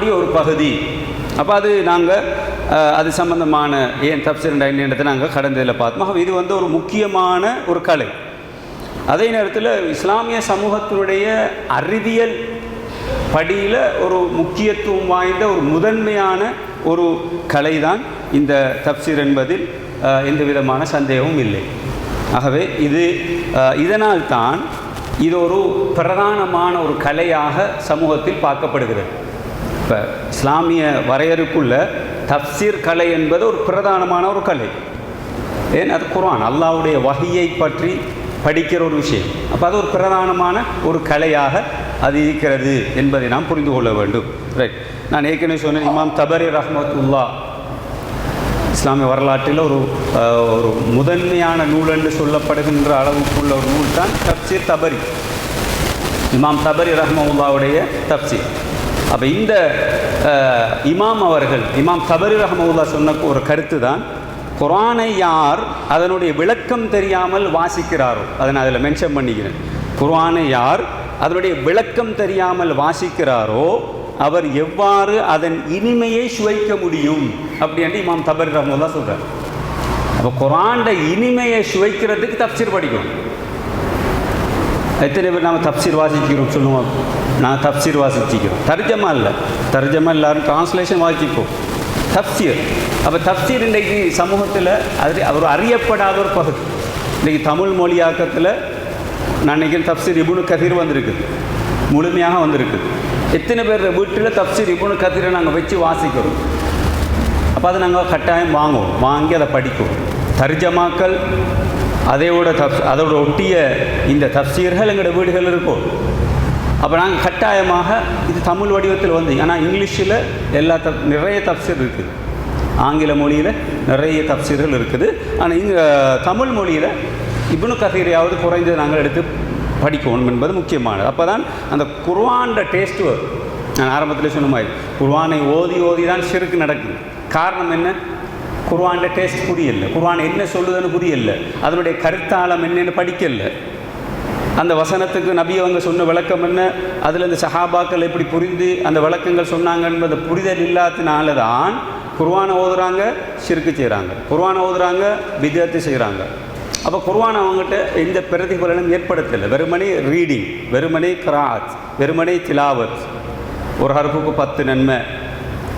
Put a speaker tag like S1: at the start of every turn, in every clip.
S1: தாண்டிய ஒரு பகுதி. அப்போ அது நாங்கள் அது சம்பந்தமான ஏன் தப்சீர் என்னத்தை நாங்கள் கடந்ததில் பார்த்தோம். இது வந்து ஒரு முக்கியமான ஒரு கலை. அதே நேரத்தில் இஸ்லாமிய சமூகத்தினுடைய அறிவியல் படியில் ஒரு முக்கியத்துவம் வாய்ந்த ஒரு முதன்மையான ஒரு கலை தான் இந்த தப்சீர் என்பதில் எந்த விதமான சந்தேகமும் இல்லை. ஆகவே இது இதனால்தான் இதனால் தான் இது ஒரு பிரதானமான ஒரு கலையாக சமூகத்தில் பார்க்கப்படுகிறது. இப்போ இஸ்லாமிய வரையறுக்குள்ள தப்சீர் கலை என்பது ஒரு பிரதானமான ஒரு கலை. ஏன்? அது குரான் அல்லாவுடைய வகையை பற்றி படிக்கிற ஒரு விஷயம். அப்போ அது ஒரு பிரதானமான ஒரு கலையாக அது இருக்கிறது என்பதை நாம் புரிந்து கொள்ள வேண்டும். ரைட் நான் ஏற்கனவே சொன்னேன் இமாம் தபரி ரஹமத்துல்லா இஸ்லாமிய வரலாற்றில் ஒரு ஒரு முதன்மையான நூல் என்று சொல்லப்படுகின்ற அளவுக்குள்ள ஒரு நூல் தான் தப்சீர் தபரி. இமாம் தபரி ரஹ்மவுல்லாவுடைய தப்சீர். அப்போ இந்த இமாம் அவர்கள் இமாம் தபரி ரஹமவுல்லா சொன்ன ஒரு கருத்து தான் குரானை யார் அதனுடைய விளக்கம் தெரியாமல் வாசிக்கிறாரோ அதை நான் அதில் மென்ஷன் பண்ணிக்கிறேன். குரானை யார் அதனுடைய விளக்கம் தெரியாமல் வாசிக்கிறாரோ அவர் எவ்வாறு அதன் இனிமையை சுவைக்க முடியும் அப்படின்னு இமாம் தபரி ரஹமுல்லா சொல்கிறார் அப்போ குரான்ட இனிமையை சுவைக்கிறதுக்கு தப்சீர் படிக்கணும். எத்தனை பேர் நாம் தப்சீர் வாசிக்கிறோம் சொல்லுவோம்? நான் தப்சீர் வாசிச்சிக்கிறோம். தர்ஜமா இல்லை. தர்ஜமா எல்லாரும் டிரான்ஸ்லேஷன் வாசிப்போம் தப்சீர். அப்போ தப்சீர் இன்றைக்கு சமூகத்தில் அது அவர் அறியப்படாத ஒரு பகுதி. இன்றைக்கி தமிழ் மொழியாக்கத்தில் நான் நினைக்கிறேன் தப்சீர் இபுனு கதிர் வந்திருக்குது முழுமையாக வந்திருக்குது எத்தனை பேர் வீட்டில் தப்சீர் இபுனு கதிரை நாங்கள் வச்சு வாசிக்கிறோம். அப்போ அதை நாங்கள் கட்டாயம் வாங்குவோம். வாங்கி அதை படிக்குவோம். தர்ஜமாக்கள் அதையோட தப் அதோட ஒட்டிய இந்த தப்சீர்கள் எங்களோட வீடுகள் இருக்கும். அப்போ நாங்கள் கட்டாயமாக இது தமிழ் வடிவத்தில் வந்து ஆனால் இங்கிலீஷில் எல்லா தப் நிறைய தப்சீர் இருக்குது. ஆங்கில மொழியில் நிறைய தப்சீர்கள் இருக்குது. ஆனால் இங்கே தமிழ் மொழியில் இப்னு கசீரையாவது குறைஞ்சது நாங்கள் எடுத்து படிக்கணும் என்பது முக்கியமானது. அப்போ தான் அந்த குர்ஆன்ட டேஸ்ட் வரும். நான் ஆரம்பத்தில் சொன்ன மாதிரி குர்வானை ஓதி ஓதி தான் சிறுக்கு நடக்குது. காரணம் என்ன? குர்வான்ட டேஸ்ட் புரியல. குர்வான் என்ன சொல்லுதுன்னு புரியல. அதனுடைய கருத்தாளம் என்னன்னு படிக்கல. அந்த வசனத்துக்கு நபி அவங்க சொன்ன விளக்கம் என்ன? அதில் இந்த சஹாபாக்கள் எப்படி புரிந்து அந்த விளக்கங்கள் சொன்னாங்க என்பது புரிதல் இல்லாதனால தான் குர்வானை ஓதுறாங்க சிறுக்கு செய்கிறாங்க குர்வானை ஓதுறாங்க வித்தியார்த்தி செய்கிறாங்க அப்போ குர்வான் அவங்ககிட்ட எந்த பிரதிபலனும் ஏற்படுத்தலை. வெறுமனே ரீடிங் வெறுமனே கிராத் வெறுமனே திலாவத் ஒரு ஹருப்புக்கு பத்து நன்மை.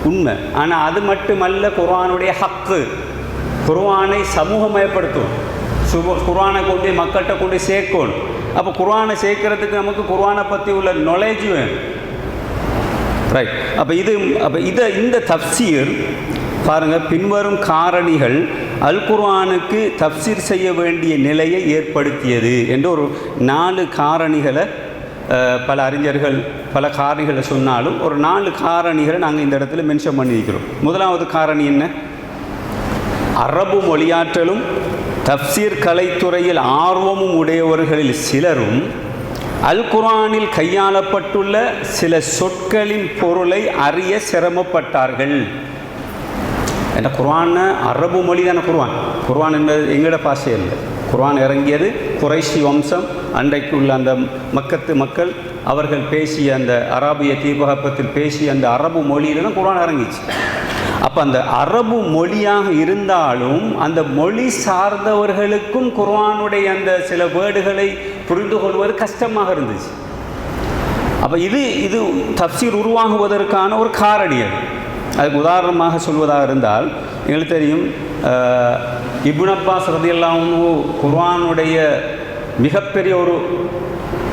S1: உண்மை. ஆனால் அது மட்டுமல்ல குர்வானுடைய ஹக்கு. குர்வானை சமூகமயப்படுத்தும். சுப குர்வானை கொண்டு மக்கள்கிட்ட கொண்டு சேர்க்கணும். அப்போ குர்ஆனை சேர்க்கறதுக்கு நமக்கு குர்ஆனை பற்றி உள்ள நாலேஜ் வேணும். ரைட் அப்போ இது அப்போ இதை இந்த தப்சீர் பாருங்கள் பின்வரும் காரணிகள் அல் குர்ஆனுக்கு தப்சீர் செய்ய வேண்டிய நிலையை ஏற்படுத்தியது என்று ஒரு நாலு காரணிகளை பல அறிஞர்கள் பல காரணிகளை சொன்னாலும் ஒரு நாலு காரணிகளை நாங்கள் இந்த இடத்துல மென்ஷன் பண்ணியிருக்கிறோம். முதலாவது காரணி என்ன? அரபு மொழியாற்றலும் தப்சீர் கலைத்துறையில் ஆர்வமும் உடையவர்களில் சிலரும் அல் குரானில் கையாளப்பட்டுள்ள சில சொற்களின் பொருளை அறிய சிரமப்பட்டார்கள். ஏன்னா குர்ஆன் அரபு மொழி தானே குர்ஆன். குர்ஆன் என்பது எங்களோட பாஷை இல்லை குர்ஆன் இறங்கியது குறைஷி வம்சம் அன்றைக்கு உள்ள அந்த மக்கத்து மக்கள் அவர்கள் பேசிய அந்த அராபிய தீபகற்பத்தில் பேசிய அந்த அரபு மொழியில் தான் குர்ஆன் இறங்கிச்சு. அப்போ அந்த அரபு மொழியாக இருந்தாலும் அந்த மொழி சார்ந்தவர்களுக்கும் குர்வானுடைய அந்த சில வேர்டுகளை புரிந்து கொள்வது கஷ்டமாக இருந்துச்சு. அப்போ இது இது தப்சீர் உருவாகுவதற்கான ஒரு காரணி அது அதுக்கு உதாரணமாக சொல்வதாக இருந்தால் எங்களுக்கு தெரியும் அஹ், இப்னு அப்பாஸ் ரதியெல்லாம் மிகப்பெரிய ஒரு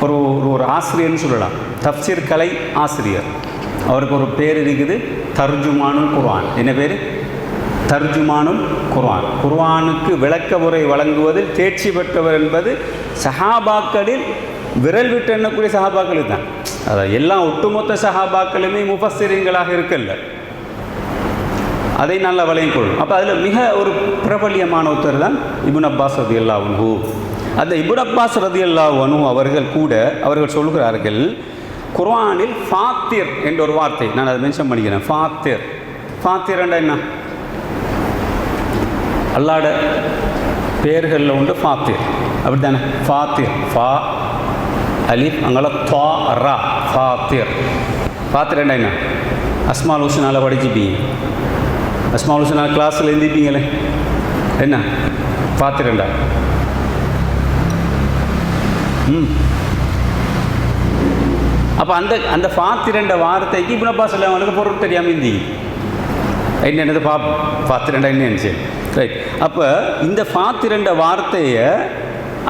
S1: ஒரு ஒரு ஒரு ஆசிரியர்னு சொல்லலாம். தப்சீர் கலை ஆசிரியர். அவருக்கு ஒரு பேர் இருக்குது தர்ஜுமானும் குர்ஆன். என்ன பேர்? தர்ஜுமானும் குர்ஆன். குர்ஆனுக்கு விளக்க உரை வழங்குவதில் தேர்ச்சி பெற்றவர் என்பது சஹாபாக்களில் விரல் விட்டு எண்ணக்கூடிய சஹாபாக்களுக்கு தான். அதான் எல்லா ஒட்டுமொத்த சஹாபாக்களுமே முபஸ்திரங்களாக இருக்கல்ல. அதை நல்லா வளையும் கொள்ளும் அப்போ அதில் மிக ஒரு பிரபல்யமான ஒருத்தர் தான் இபுன் அப்பாஸ் ரதி அல்லாஹு அந்த இபுன் அப்பாஸ் ரதி அல்லாஹனு அவர்கள் கூட அவர்கள் சொல்கிறார்கள் குர்ஆனில் ஃபாத்திர் என்ற ஒரு வார்த்தை. நான் அதை மென்ஷன் பண்ணிக்கிறேன். ஃபாத்திர். ஃபாத்திர் என்ன? அல்லாட பேர்களில் உண்டு ஃபாத்திர். அப்படி தானே ஃபாத்திர். ஃபா அலிஃப் அங்கே தா ரா. ஃபாத்திர். ஃபாத்திர் என்ன? அஸ்மால் ஹூசனால் படிச்சுப்பீங்க. அஸ்மால் ஹூசனால் கிளாஸில் எழுந்திப்பீங்களே என்ன? பார்த்துட்டேன்டா ம். அப்போ அந்த அந்த ஃபாத்திரண்ட வார்த்தைக்கு இப்னு அப்பாஸ் அவங்களுக்கு பொருள் தெரியாமல் இருந்தீங்க என்னென்னது பா ஃபாத்திரண்டா என்னன்னு சரி ரைட் அப்போ இந்த ஃபாத்திரண்ட வார்த்தையை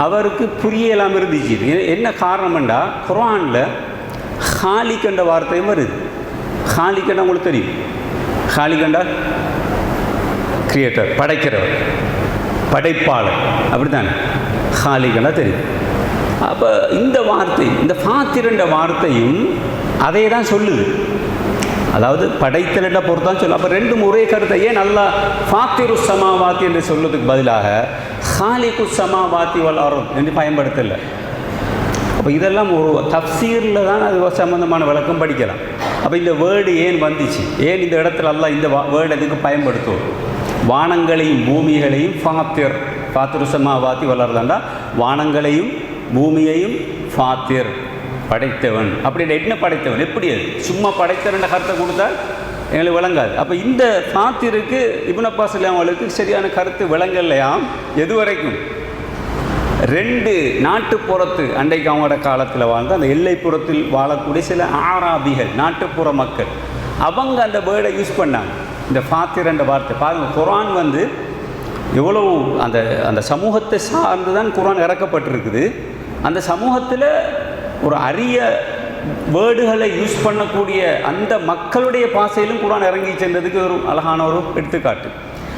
S1: அவருக்கு புரியலாம் இருந்துச்சு. என்ன காரணம்டா? குரானில் ஹாலிகண்ட வார்த்தையும் வருது. ஹாலிகண்டா உங்களுக்கு தெரியும்? ஹாலிகண்டா கிரியேட்டர் படைக்கிறவர் படைப்பாளர். அப்படித்தானே? ஹாலிகண்டா தெரியும். அப்போ இந்த வார்த்தை இந்த ஃபாத்திரண்ட வார்த்தையும் அதே தான் சொல்லுது. அதாவது படைத்தலிட பொறுத்தான் சொல்லும் அப்போ ரெண்டு ஒரே கருத்தை ஏன் நல்லா ஃபாத்திரு சமாவாத்தி என்று சொல்வதுக்கு பதிலாக ஹாலிகு சமாவாத்தி வளரும் என்று பயன்படுத்தலை. அப்போ இதெல்லாம் ஒரு தப்சீரில் தான் அது சம்மந்தமான விளக்கம் படிக்கலாம். அப்போ இந்த வேர்டு ஏன் வந்துச்சு? ஏன் இந்த இடத்துல எல்லாம் இந்த வேர்டு எதுக்கு பயன்படுத்துவோம் வானங்களையும் பூமிகளையும் ஃபாத்திர் ஃபாத்திரு சமாவாத்தி வளருதாண்டா வானங்களையும் பூமியையும் ஃபாத்திர் படைத்தவன். அப்படி என்ன படைத்தவன்? எப்படி அது? சும்மா படைத்தவன் கருத்தை கொடுத்தா எங்களுக்கு விளங்காது. அப்போ இந்த ஃபாத்திருக்கு இப்னு அப்பாஸ் அவங்களுக்கு சரியான கருத்து விளங்கலையாம் எது வரைக்கும் ரெண்டு நாட்டுப்புறத்து அன்றைக்கு அவங்களோட காலத்தில் வாழ்ந்த அந்த எல்லைப்புறத்தில் வாழக்கூடிய சில ஆராபிகள் நாட்டுப்புற மக்கள். அவங்க அந்த வேர்டை யூஸ் பண்ணாங்க. இந்த ஃபாத்திர் என்ற வார்த்தை. பாருங்கள் குரான் வந்து எவ்வளோ அந்த அந்த சமூகத்தை சார்ந்து தான் குரான் இறக்கப்பட்டிருக்குது. அந்த சமூகத்தில் ஒரு அரிய வேர்டுகளை யூஸ் பண்ணக்கூடிய அந்த மக்களுடைய பாசையிலும் குரான் இறங்கி சென்றதுக்கு ஒரு அழகான ஒரு எடுத்துக்காட்டு.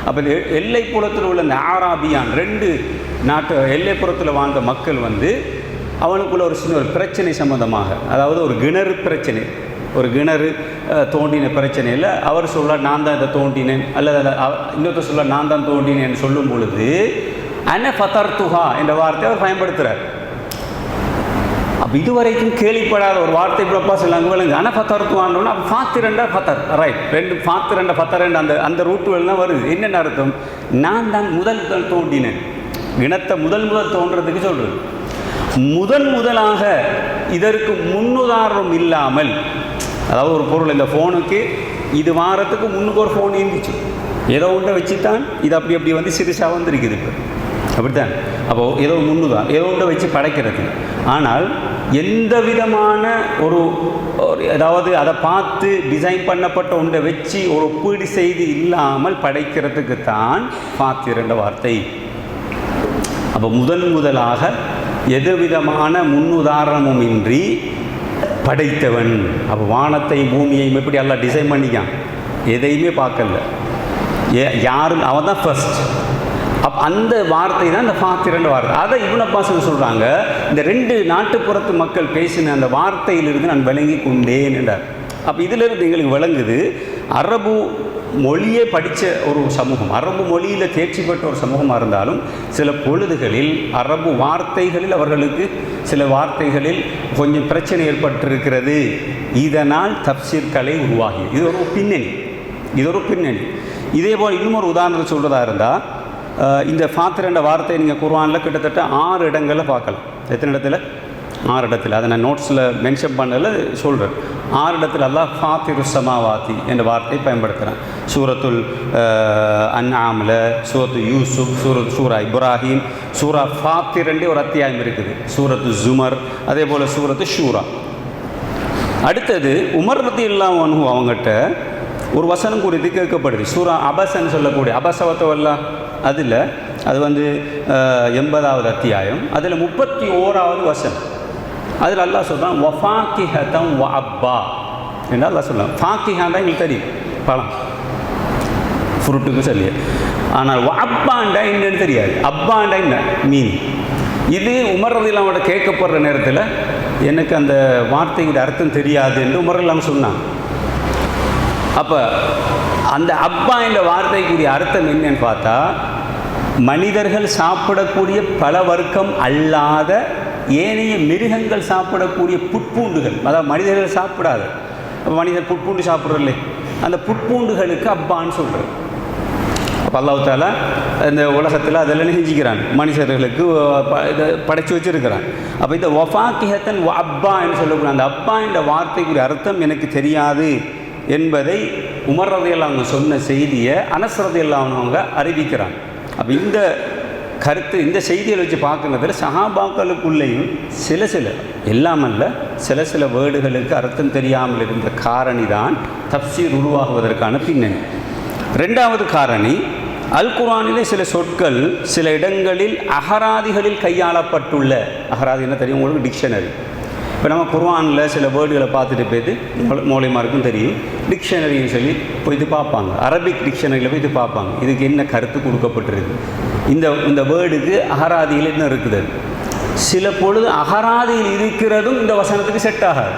S1: அப்போ இந்த எல்லைப்புறத்தில் உள்ள இந்த ஆராபியான் ரெண்டு நாட்டு எல்லைப்புறத்தில் வாழ்ந்த மக்கள் வந்து அவனுக்குள்ள ஒரு சின்ன ஒரு பிரச்சனை சம்மந்தமாக அதாவது ஒரு கிணறு பிரச்சனை ஒரு கிணறு தோண்டின பிரச்சனையில் அவர் சொல்ல நான் தான் இதை தோண்டினேன் அல்லது அதை அவ- இன்னொருத்தர் சொல்ல நான் தான் தோண்டினேன் சொல்லும் பொழுது அன ஃபதர்துஹா என்ற வார்த்தையை அவர் பயன்படுத்துகிறார் அப்போ இதுவரைக்கும் கேள்விப்படாத ஒரு வார்த்தை பிரப்பா சொல்லாங்க விளங்கு ஆனால் பத்தருத்துவான்னு அப்போ ஃபாத்திரண்டா பத்தர் ரைட் ரெண்டு ஃபாத்திரண்டா பத்தரண்டு அந்த அந்த ரூட்டுகள் தான் வருது. என்னென்ன அர்த்தம்? நான் தான் முதல் முதல் தோண்டினேன் இனத்தை முதல் முதல் தோன்றதுக்கு சொல்கிறது முதன் முதலாக இதற்கு முன்னுதாரணம் இல்லாமல் அதாவது ஒரு பொருள் இந்த ஃபோனுக்கு இது வாரத்துக்கு முன்னுக்கு ஒரு ஃபோன் இருந்துச்சு. ஏதோ ஒன்றை வச்சு தான் இது அப்படி அப்படி வந்து சிறுசாக வந்திருக்குது இப்போ. அப்படித்தான். அப்போது ஏதோ முன்னு தான் ஏதோ ஒன்றை வச்சு படைக்கிறது. ஆனால் எந்த விதமான ஒரு ஒரு அதாவது அதை பார்த்து டிசைன் பண்ணப்பட்ட ஒன்றை வச்சு ஒரு ஒப்பீடு செய்து இல்லாமல் படைக்கிறதுக்கு தான் பாத்திரண்ட வார்த்தை. அப்போ முதன் முதலாக எது விதமான முன்னுதாரணமும் இன்றி படைத்தவன். அப்போ வானத்தையும் பூமியையும் எப்படி எல்லாம் டிசைன் பண்ணிக்கான் எதையுமே பார்க்கல. ஏ யாரும் அவன் தான் ஃபர்ஸ்ட் அந்த வார்த்தை தான் இந்த ஃபாத்திரன்ற வார்த்தை. அதை இவனை பாசன் சொல்கிறாங்க இந்த ரெண்டு நாட்டுப்புறத்து மக்கள் பேசின அந்த வார்த்தையிலிருந்து நான் விளங்கி கொண்டேன் என்றார். அப்போ இதிலிருந்து எங்களுக்கு விளங்குது அரபு மொழியே படித்த ஒரு சமூகம் அரபு மொழியில் தேர்ச்சி பெற்ற ஒரு சமூகமாக இருந்தாலும் சில பொழுதுகளில் அரபு வார்த்தைகளில் அவர்களுக்கு சில வார்த்தைகளில் கொஞ்சம் பிரச்சனை ஏற்பட்டிருக்கிறது. இதனால் தப்சீர் கலை உருவாகி இது ஒரு பின்னணி இது ஒரு பின்னணி. இதே போல் இன்னும் ஒரு உதாரணத்தை சொல்கிறதா இருந்தால் இந்த ஃபாத்திர் என்ற வார்த்தையை நீங்கள் குர்வானில் கிட்டத்தட்ட ஆறு இடங்களில் பார்க்கலாம். எத்தனை இடத்துல? ஆறு இடத்துல. அதை நான் நோட்ஸில் மென்ஷன் பண்ணல சொல்கிறேன் ஆறு இடத்துல அல்லாஹ் ஃபாத்திரு சமாவாத்தி என்ற வார்த்தையை பயன்படுத்துகிறேன் சூரத்துல் அன்ஆமில் சூரத்து யூசுப் சூரத் சூரா இப்ராஹிம் சூரா ஃபாத்திரண்டே ரெண்டே ஒரு அத்தியாயம் இருக்குது. சூரத்து ஜுமர் அதே போல் சூரத்து ஷூரா. அடுத்தது உமர் ரதி இல்லாம் அவங்ககிட்ட ஒரு வசனம் குறித்து கேட்கப்படுது. சூரா அபசன்னு சொல்லக்கூடிய அபசவத்தவல்லா? அதில் அது வந்து எண்பதாவது அத்தியாயம். அதில் முப்பத்தி ஓராவது வசனம். அதில் அல்லா சொல்கிறான் வஃபாக்கிஹதம் வ அப்பா என்று அல்லா சொல்கிறான் ஃபாக்கி தான் எங்களுக்கு தெரியும். பழம் ஃப்ரூட்டுக்கு சொல்லி ஆனால் வ அப்பாண்டா என்னன்னு தெரியாது. அப்பாண்டா என்ன? மீன். இது உமர்றது இல்லாமல் கேட்கப்படுற நேரத்தில் எனக்கு அந்த வார்த்தையோட அர்த்தம் தெரியாது என்று உமர் இல்லாமல் அப்போ அந்த அப்பா என்ற வார்த்தைக்குரிய அர்த்தம் என்னன்னு பார்த்தா மனிதர்கள் சாப்பிடக்கூடிய பல வர்க்கம் அல்லாத ஏனைய மிருகங்கள் சாப்பிடக்கூடிய புட்பூண்டுகள். அதாவது மனிதர்கள் சாப்பிடாத. மனிதர் புட்பூண்டு சாப்பிட்றதில்லை. அந்த புட்பூண்டுகளுக்கு அப்பான்னு சொல்கிறது அப்போ இந்த உலகத்தில் அதெல்லாம் நெஞ்சிக்கிறான். மனுஷர்களுக்கு இதை படைச்சு வச்சிருக்கிறான். அப்போ இந்த ஒஃபாக்கிஹத்தன் அப்பா என்று சொல்லக்கூடிய அந்த அப்பா என்ற வார்த்தைக்குரிய அர்த்தம் எனக்கு தெரியாது என்பதை உமர் ரதையெல்லாம் அவங்க சொன்ன செய்தியை அனசரதையெல்லாம் அவங்க அறிவிக்கிறாங்க. அப்போ இந்த கருத்து இந்த செய்திகளை வச்சு பார்க்குறதுல சஹாபாக்களுக்குள்ளேயும் சில சில எல்லாமல்ல சில சில வேர்டுகளுக்கு அர்த்தம் தெரியாமல் இருந்த காரணி தான் தப்சீர் உருவாகுவதற்கான பின்னணி. ரெண்டாவது காரணி அல் குரானிலே சில சொற்கள் சில இடங்களில் அகராதிகளில் கையாளப்பட்டுள்ள அகராதின்னா தெரியும் உங்களுக்கு? டிக்ஷனரி. இப்போ நம்ம குர்வானில் சில வேர்டுகளை பார்த்துட்டு போயிட்டு மூல- மூலைமாருக்கும் தெரியும். டிக்ஷனரின்னு சொல்லி போயிட்டு பார்ப்பாங்க. அரபிக் டிக்ஷனரியில் போயிட்டு பார்ப்பாங்க. இதுக்கு என்ன கருத்து கொடுக்கப்பட்டிருக்கு? இந்த இந்த வேர்டுக்கு அகராதியில் என்ன இருக்குது? சில பொழுது அகராதியில் இருக்கிறதும் இந்த வசனத்துக்கு செட் ஆகாது.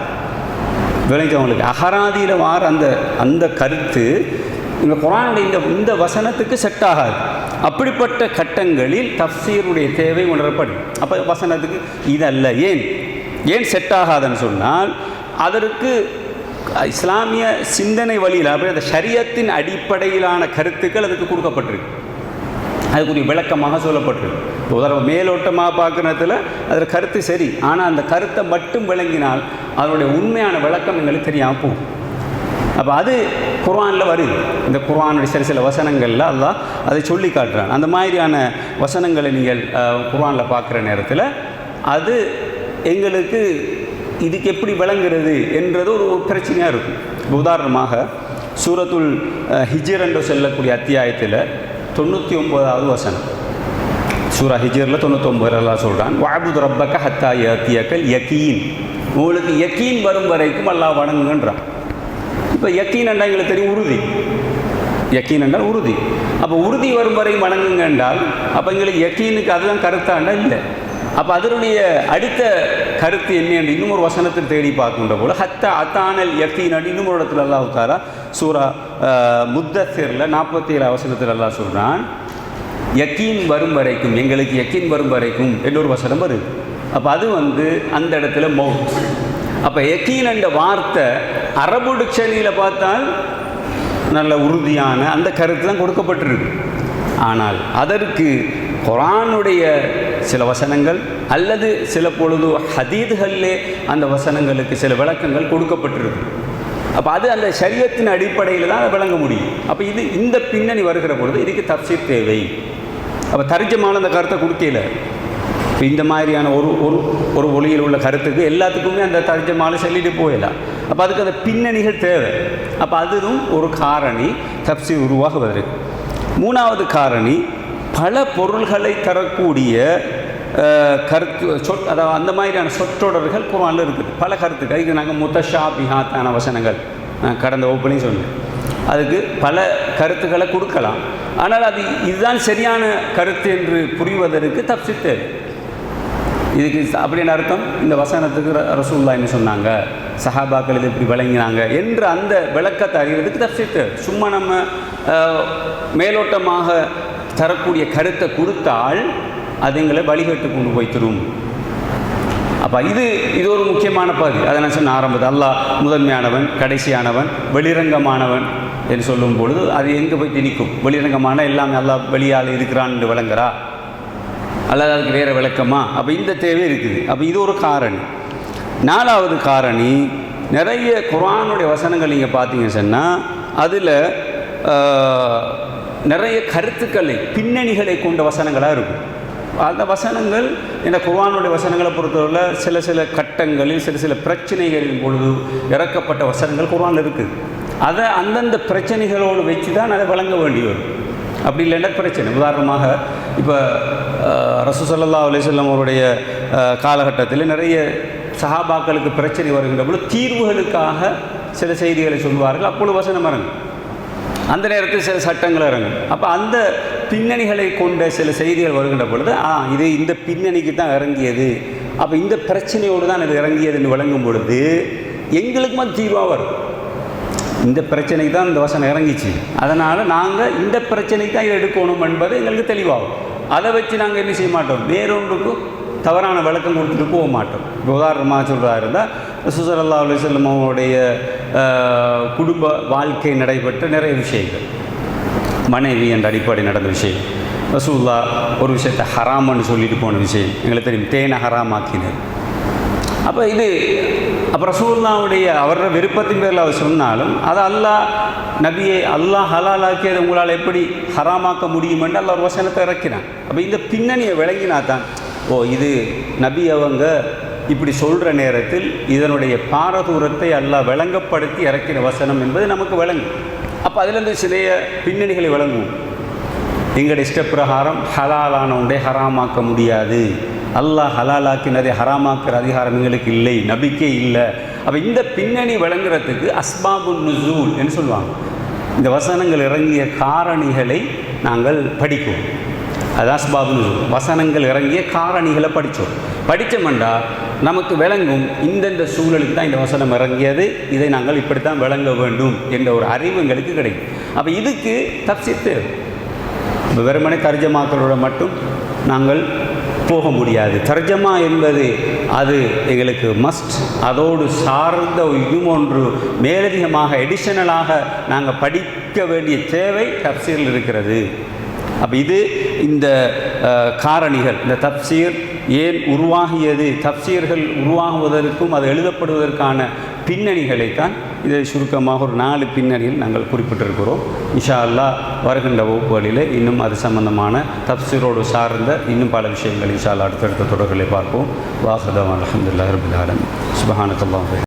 S1: விளைஞ்சவங்களுக்கு அகராதியில் வார அந்த அந்த கருத்து இந்த குரானுடைய இந்த இந்த வசனத்துக்கு செட் ஆகாது. அப்படிப்பட்ட கட்டங்களில் தப்சீருடைய தேவை உணரப்படும். அப்போ வசனத்துக்கு இதல்ல. ஏன்? ஏன் செட் ஆகாதுன்னு சொன்னால் அதற்கு இஸ்லாமிய சிந்தனை வழியில் அப்படி அந்த ஷரியத்தின் அடிப்படையிலான கருத்துக்கள் அதுக்கு கொடுக்கப்பட்டிருக்கு. அதுக்குரிய விளக்கமாக சொல்லப்பட்டிருக்கு. உதாரணம் மேலோட்டமாக பார்க்குறதுல அதில் கருத்து சரி ஆனால் அந்த கருத்தை மட்டும் விளங்கினால் அதனுடைய உண்மையான விளக்கம் எங்களுக்கு தெரியாமல் போகும். அப்போ அது குர்ஆனில் வருது. இந்த குர்ஆனுடைய சில சில வசனங்களில் அல்லாஹ் அதை சொல்லி காட்டுறான். அந்த மாதிரியான வசனங்களை நீங்கள் குர்ஆனில் பார்க்குற நேரத்தில் அது எங்களுக்கு இதுக்கு எப்படி விளங்குறது என்றது ஒரு பிரச்சனையாக இருக்கும். உதாரணமாக சூரத்துல் அஹ், என்று சொல்லக்கூடிய அத்தியாயத்தில் தொண்ணூற்றி ஒம்போதாவது வசனம். சூரா ஹிஜ்ரில் தொண்ணூத்தொம்பது எல்லாம் சொல்கிறான் வாபுது ரப்பக்க ஹத்தா யத்தியக்கல் யக்கீன் உங்களுக்கு யக்கீன் வரும் வரைக்கும் அல்லா வணங்குங்கன்றான். இப்போ யக்கீன் என்றால் எங்களுக்கு தெரியும் உறுதி. யக்கீன் என்றால் உறுதி. அப்போ உறுதி வரும் வரை வணங்குங்க என்றால் அப்போ எங்களுக்கு யக்கீனுக்கு அதுதான் கருத்தாண்டா இல்லை. அப்போ அதனுடைய அடுத்த கருத்து என்ன என்று இன்னும் ஒரு வசனத்தில் தேடி பார்க்கின்ற போல ஹத்த அத்தானல் யக்கீன் இன்னும் ஒரு இடத்துல அல்லாஹ் தாரா சூரா முத்தசிரில் நாற்பத்தி ஏழு வசனத்தில் அல்லாஹ் சொல்கிறான் யக்கீன் வரும் வரைக்கும் எங்களுக்கு யக்கீன் வரும் வரைக்கும் எல்லோரு வசனம் வருது. அப்போ அது வந்து அந்த இடத்துல மவுத் அப்போ யக்கீன் என்ற வார்த்தை அரபு டிக்ஷனியில் பார்த்தால் நல்ல உறுதியான அந்த கருத்து தான் கொடுக்கப்பட்டிருக்கு. ஆனால் அதற்கு குரானுடைய சில வசனங்கள் அல்லது சில பொழுது ஹதீதுகளிலே அந்த வசனங்களுக்கு சில விளக்கங்கள் கொடுக்கப்பட்டிருக்கு அப்போ அது அந்த சரியத்தின் அடிப்படையில் தான் அதை விளங்க முடியும். அப்போ இது இந்த பின்னணி வருகிற பொழுது இதுக்கு தப்சீர் தேவை. அப்போ தரிஜமான அந்த கருத்தை கொடுக்கல. இப்போ இந்த மாதிரியான ஒரு ஒரு ஒரு ஒளியில் உள்ள கருத்துக்கு எல்லாத்துக்குமே அந்த தரிஜமான சொல்லிட்டு போயிடலாம் அப்போ அதுக்கு அந்த பின்னணிகள் தேவை. அப்போ அதுவும் ஒரு காரணி தப்சி உருவாகுவதற்கு. மூணாவது காரணி பல பொருள்களை தரக்கூடிய கருத்து சொற் அதாவது அந்த மாதிரியான சொற்றொடர்கள் குரானில் இருக்குது. பல கருத்துக்கள். இது நாங்கள் முத்தஷா பிஹாத்தான வசனங்கள் கடந்த ஓப்பனிங் சொன்னேன். அதுக்கு பல கருத்துக்களை கொடுக்கலாம். ஆனால் அது இதுதான் சரியான கருத்து என்று புரிவதற்கு தப்சித்து இதுக்கு அப்படின்னு அர்த்தம்? இந்த வசனத்துக்கு ர- என்ன சொன்னாங்க? சஹாபாக்கள் இது இப்படி விளங்கினாங்க என்று அந்த விளக்கத்தை அறிவதற்கு தப்சித்து சும்மா நம்ம மேலோட்டமாக தரக்கூடிய கருத்தை கொடுத்தால் அது எங்களை வழிகட்டு கொண்டு போய் தரும். அப்போ இது இது ஒரு முக்கியமான பகுதி. அதை நான் சொன்ன ஆரம்பத்தில் அல்லாஹ் முதன்மையானவன் கடைசியானவன் வெளிரங்கமானவன் என்று சொல்லும் பொழுது அது எங்கே போய் திணிக்கும்? வெளிரங்கமான எல்லாமே அல்லாஹ் வெளியால் இருக்கிறான் என்று விளங்குறா? அல்லது அதுக்கு வேறு விளக்கமா? அப்போ இந்த தேவை இருக்குது. அப்போ இது ஒரு காரணி. நாலாவது காரணி நிறைய குரானுடைய வசனங்கள் நீங்கள் பார்த்தீங்க சொன்னால் அதில் நிறைய கருத்துக்களை பின்னணிகளை கொண்ட வசனங்களாக இருக்கும். அந்த வசனங்கள் இந்த குர்வானுடைய வசனங்களை பொறுத்தவரை சில சில கட்டங்களில் சில சில பிரச்சனைகளின் பொழுது இறக்கப்பட்ட வசனங்கள் குர்வானில் இருக்குது அதை அந்தந்த பிரச்சனைகளோடு வச்சு தான் அதை வழங்க வேண்டி வரும். அப்படி இல்லைன்னா பிரச்சனை. உதாரணமாக இப்போ ரசூசல்லா அலிசல்லம் அவருடைய காலகட்டத்தில் நிறைய சஹாபாக்களுக்கு பிரச்சனை வருகின்ற பொழுது தீர்வுகளுக்காக சில செய்திகளை சொல்வார்கள் அப்பொழுது வசனம் இறங்கும் அந்த நேரத்தில் சில சட்டங்கள் இறங்கும். அப்போ அந்த பின்னணிகளை கொண்ட சில செய்திகள் வருகின்ற பொழுது ஆ இது இந்த பின்னணிக்கு தான் இறங்கியது. அப்போ இந்த பிரச்சனையோடு தான் இது இறங்கியதுன்னு விளங்கும் பொழுது எங்களுக்கு அது தீர்வாக வரும். இந்த பிரச்சனைக்கு தான் இந்த வசனம் இறங்கிச்சு. அதனால் நாங்கள் இந்த பிரச்சனைக்கு தான் இதை எடுக்கணும் என்பது எங்களுக்கு தெளிவாகும். அதை வச்சு நாங்கள் என்ன செய்ய மாட்டோம்? வேறொன்றுக்கும் தவறான விளக்கம் கொடுத்துட்டு போக மாட்டோம். இப்போ உதாரணமாக சொல்கிறதா இருந்தால் சுசரல்லா அலுவலம் அவருடைய குடும்ப வாழ்க்கை நடைபெற்ற நிறைய விஷயங்கள். மனைவி என்ற அடிப்படை நடந்த விஷயம். ரசூல்லா ஒரு விஷயத்தை ஹராமன்னு சொல்லிட்டு போன விஷயம். எங்களுக்கு தெரியும் தேனை ஹராமாக்கினர். அப்போ இது அப்போ ரசூல்லாவுடைய அவரோட விருப்பத்தின் பேரில் அவர் சொன்னாலும் அது அல்லாஹ் நபியை அல்லாஹ் ஹலாலாக்கியதை உங்களால் எப்படி ஹராமாக்க முடியுமென்று அல்லா ஒரு வசனத்தை இறக்கினான். அப்போ இந்த பின்னணியை விளங்கினா தான் ஓ இது நபி அவங்க இப்படி சொல்கிற நேரத்தில் இதனுடைய பாரதூரத்தை அல்லாஹ் விளங்கப்படுத்தி இறக்கிற வசனம் என்பது நமக்கு விளங்கும். அப்போ அதிலிருந்து சிலைய பின்னணிகளை விளங்குவோம். எங்களுடைய இஷ்டப்பிரகாரம் ஹலாலான ஒன்றை ஹராமாக்க முடியாது. அல்லாஹ் ஹலாலாக்கினதை ஹராமாக்கிற அதிகாரம் எங்களுக்கு இல்லை நம்பிக்கை இல்லை. அப்போ இந்த பின்னணி விளங்குறதுக்கு அஸ்பாபு நுசூல் என்று சொல்லுவாங்க. இந்த வசனங்கள் இறங்கிய காரணிகளை நாங்கள் படிக்குவோம். அதுதான் அஸ்பாபு வசனங்கள் இறங்கிய காரணிகளை படித்தோம். படித்தோம்டா நமக்கு விளங்கும் இந்தந்த சூழலுக்கு தான் இந்த வசனம் இறங்கியது இதை நாங்கள் இப்படித்தான் விளங்க வேண்டும் என்ற ஒரு அறிவு எங்களுக்கு கிடைக்கும். அப்போ இதுக்கு தப்சித்து இப்போ வெறுமனே தர்ஜமாக்களோட மட்டும் நாங்கள் போக முடியாது. தர்ஜமா என்பது அது எங்களுக்கு மஸ்ட் அதோடு சார்ந்த இதுவும் ஒன்று மேலதிகமாக எடிஷனலாக நாங்கள் படிக்க வேண்டிய தேவை தப்சீரில் இருக்கிறது. அப்போ இது இந்த காரணிகள் இந்த தப்சீர் ஏன் உருவாகியது? தப்சீர்கள் உருவாகுவதற்கும் அது எழுதப்படுவதற்கான பின்னணிகளைத்தான் இதை சுருக்கமாக ஒரு நாலு பின்னணியில் நாங்கள் குறிப்பிட்டிருக்கிறோம். இஷா அல்லா வருகின்ற வகுப்புகளில் இன்னும் அது சம்பந்தமான தப்சீரோடு சார்ந்த இன்னும் பல விஷயங்கள் இஷா அல்லா அடுத்தடுத்த தொடர்களை பார்ப்போம். வாசதம் அலமதுல்லா ரபுல்லாலம் ஆலம்